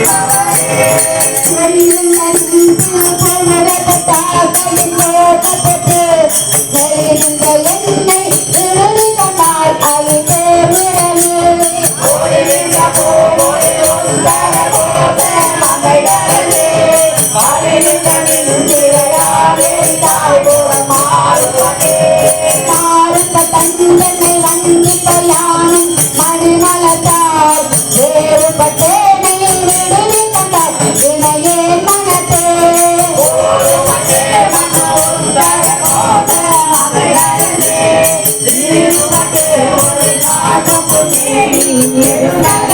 yeah. Yeah.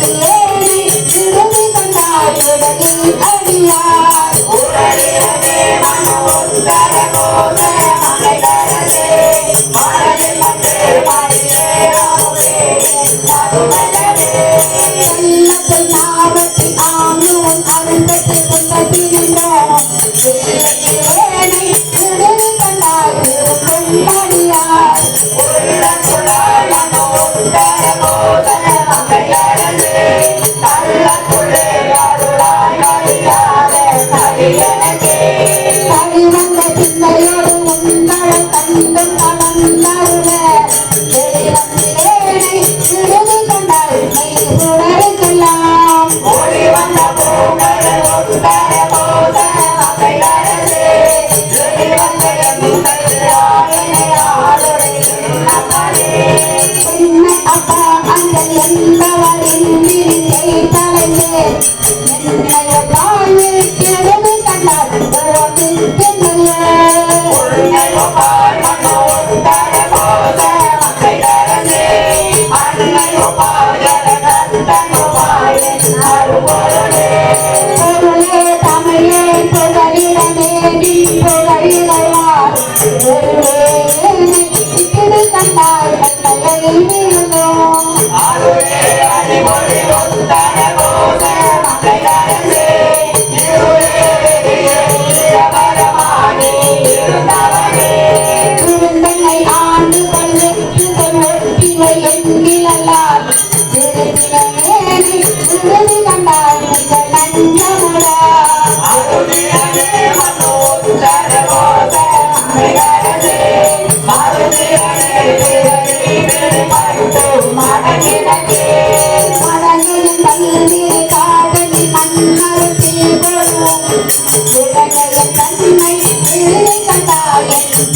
Allah. எல்லாம் ஓடி வந்த பூமரை ஒட்டர போத அதையரசே ஓடி வந்த அப்பா அந்த என்பவரின் விருதை தலையே என்னைய வாழ்வில் கிழமை கண்டார் உறவில் பெண்மையே Bye.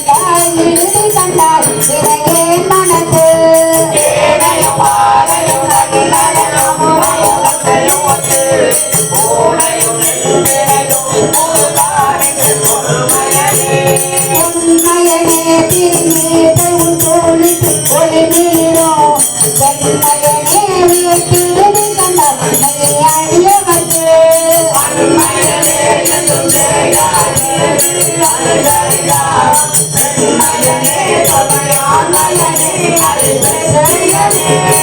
கண்டாய் இறுதி கண்டாய் விலகே மனது உண்மையனே திருநீரை உன் தோழித்து ஒளி நீரோ Yeah.